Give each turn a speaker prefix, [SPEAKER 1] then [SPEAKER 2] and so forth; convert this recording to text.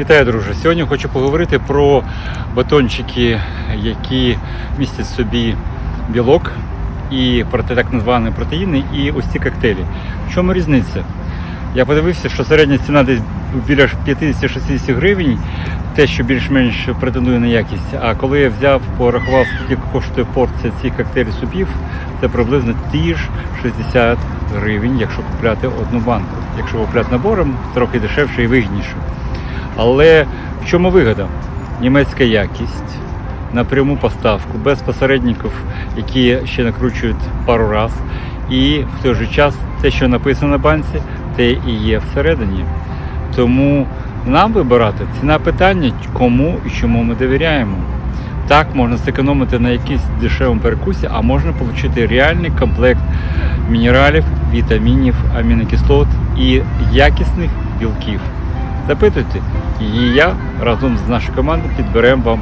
[SPEAKER 1] Вітаю, друже! Сьогодні хочу поговорити про батончики, які містять собі білок і так звані протеїни, і ось ці коктейлі. В чому різниця? Я подивився, що середня ціна десь біля 50-60 гривень, те, що більш-менш претендує на якість. А коли я взяв, порахував, скільки коштує порція цих коктейлів супів, це приблизно ті ж 60 гривень, якщо купляти одну банку. Якщо купляти набором, трохи дешевше і вигідніше. Але в чому вигода? Німецька якість, напряму поставку, без посередників, які ще накручують пару раз. І в той же час те, що написано на банці, те і є всередині. Тому нам вибирати ціна питання, кому і чому ми довіряємо. Так, можна зекономити на якійсь дешевому перекусі, а можна отримати реальний комплект мінералів, вітамінів, амінокислот і якісних білків. Запитуйте, і я разом з нашою командою підберемо вам